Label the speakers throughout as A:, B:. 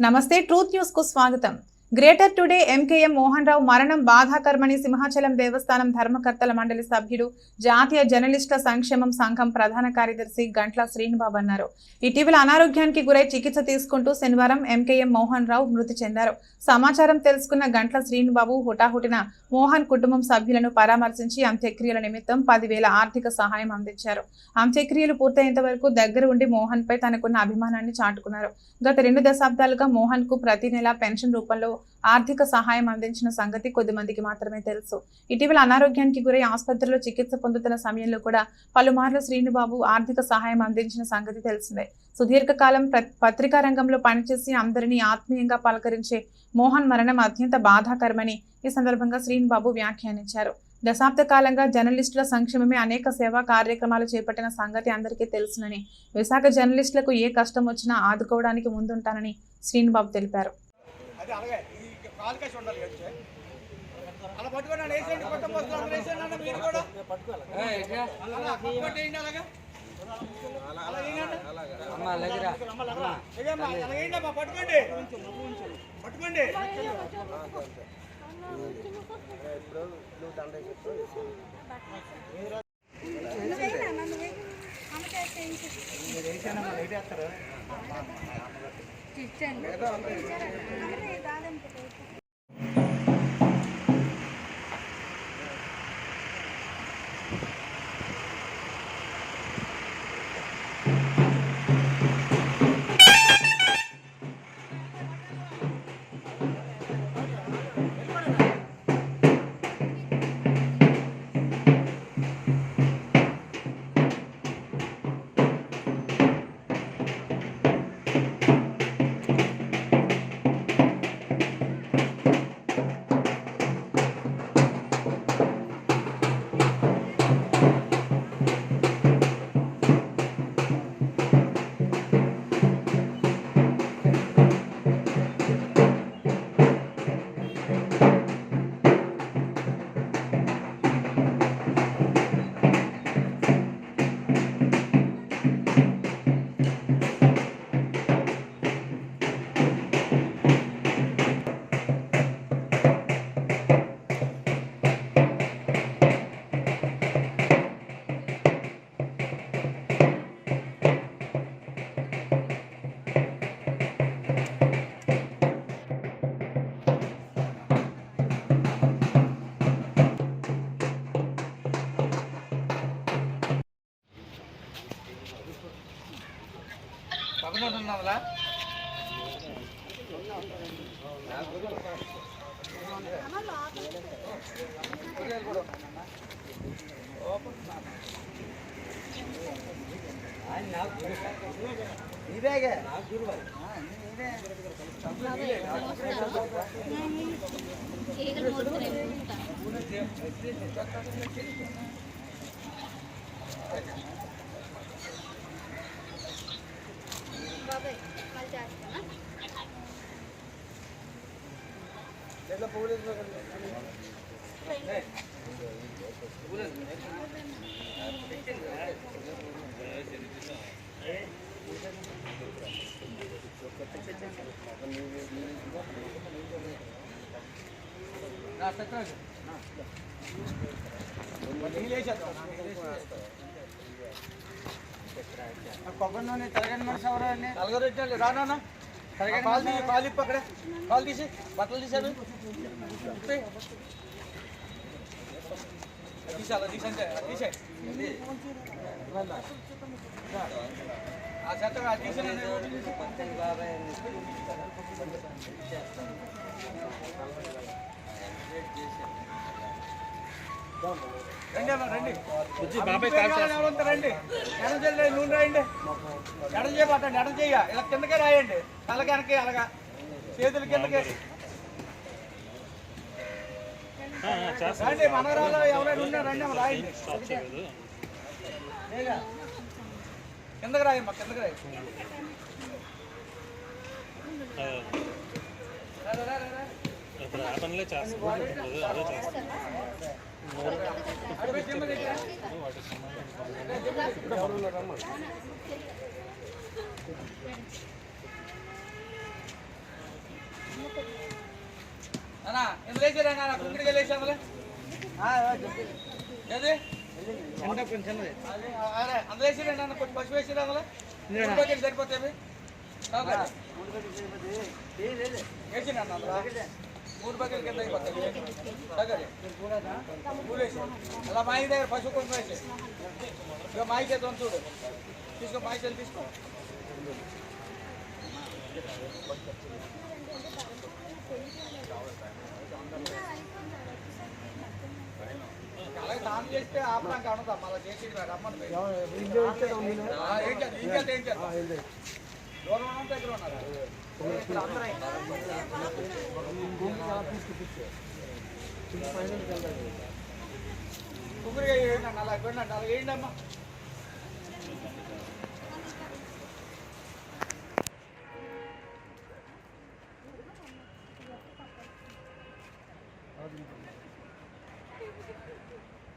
A: నమస్తే ట్రూత్ న్యూస్కు స్వాగతం. Greater today MKM Mohan Rao మరణం బాధాకరమని సింహాచలం దేవస్థానం ధర్మకర్తల మండలి సభ్యుడు జాతీయ జర్నలిస్టుల సంక్షేమం సంఘం ప్రధాన కార్యదర్శి గంట్ల శ్రీనుబాబు అన్నారు. ఇటీవల అనారోగ్యానికి గురై చికిత్స తీసుకుంటూ శనివారం ఎంకేఎం మోహన్ రావు మృతి చెందారు. సమాచారం తెలుసుకున్న గంట్ల శ్రీనుబాబు హుటాహుటిన మోహన్ కుటుంబం సభ్యులను పరామర్శించి అంత్యక్రియల నిమిత్తం పదివేల ఆర్థిక సహాయం అందించారు. అంత్యక్రియలు పూర్తయ్యేంత వరకు దగ్గర ఉండి మోహన్ పై తనకున్న అభిమానాన్ని చాటుకున్నారు. గత రెండు దశాబ్దాలుగా మోహన్కు ప్రతి నెలా పెన్షన్ రూపంలో ఆర్థిక సహాయం అందించిన సంగతి కొద్దిమందికి మాత్రమే తెలుసు. ఇటీవల అనారోగ్యానికి గురై ఆసుపత్రిలో చికిత్స పొందుతున్న సమయంలో కూడా పలుమార్లు శ్రీనుబాబు ఆర్థిక సహాయం అందించిన సంగతి తెలిసిందే. సుదీర్ఘకాలం పత్రికా రంగంలో పనిచేసి అందరినీ ఆత్మీయంగా పలకరించే మోహన్ మరణం అత్యంత బాధాకరమని ఈ సందర్భంగా శ్రీనుబాబు వ్యాఖ్యానించారు. దశాబ్ద కాలంగా జర్నలిస్టుల సంక్షేమమే అనేక సేవా కార్యక్రమాలు చేపట్టిన సంగతి అందరికీ తెలుసునని విశాఖ జర్నలిస్టులకు ఏ కష్టం వచ్చినా ఆదుకోవడానికి ముందుంటానని శ్రీనుబాబు తెలిపారు.
B: అది అలాగే ఈ కాలు కసి ఉండాలి అంతే అలా పట్టుకొని నన్ను వేసేయండి కొత్త అందరూ వేసేయండి అన్న మీరు కూడా. అలా పట్టుకోండి వేయండి అలాగా. అలా వేయండి. వేయమ్మా, అలా వేయండి అమ్మా, పట్టుకోండి. పట్టుకోండి. ఇదేగా
C: Thank you. ఉంటా. బాబాయ్ చేస్తానా
B: ఎట్లా పోలీసు కొబ్బరి నూనె తరగని మనిషి ఎవరండి నలుగురు రానా పాలు తీసి పాలు ఇప్పు అక్కడ. పాలు తీసి బట్టలు తీసాడు తీసాలి తీసంటే తీసే ఆ చెత్త తీసాను రండి అమ్మా రండి రండి. ఎడం నూనె రాయండి. ఎడం పట్టండి ఎడం ఇలా కిందకే రాయండి. తలకి వెనక్కి అలాగా. చేతులు కిందకి. రండి మనవరాలు ఎవరైనా ఉన్నారు రండి అమ్మ రాయండి. కిందకి రాయమ్మా కిందకి రాయి.
D: ఇప్పుడు ఆ పనిలో చేస్తాను అదే చేస్తాను
B: అడిపోయి వేసారా వెళ్ళేసాములే ఏది అది, అదే అందులో వేసిరా నాన్న కొంచెం పసుపు అందులో సరిపోతాయి అందులో కింద అయిపోతాయి. తగ్గది. పూలేసి. అలా మాయి దగ్గర పసుపు కొంచెం వేసి. ఇక మాయి చేద్దాం చూడు. తీసుకో మాయి చేతి తీసుకో. అలాగే దానం చేస్తే ఆపడానికి అనదా మళ్ళీ చేసి రమ్మని ఆ, ఏం చేద్దాం ఏం చేద్దాం ఏం చేద్దాం దూరం ఉన్నాం దగ్గర ఉన్నారు ఇప్పుడు అందరూ కుమ్మరిగా వేయండి అన్న అలా ఇవ్వండి అన్న అలా వేయండి అమ్మా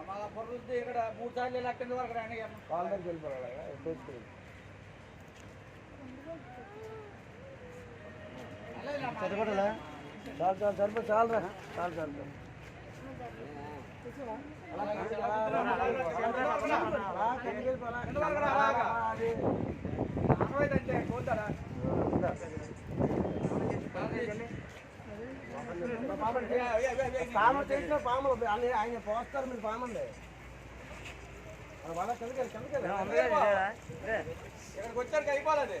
B: అమ్మ పొరుద్ది ఇక్కడ మూడు అమ్మా.
E: చాలు చాలు సరిపో చాలు రా చాలు చాలు పాములు చేసిన పాములు ఆయన పోస్తారు మీరు పామండి. వాళ్ళ కిందకెళ్ళి కిందకెళ్ళి
B: ఇక్కడికి వచ్చారు అయిపోవాలి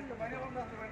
B: Это моя вам надо.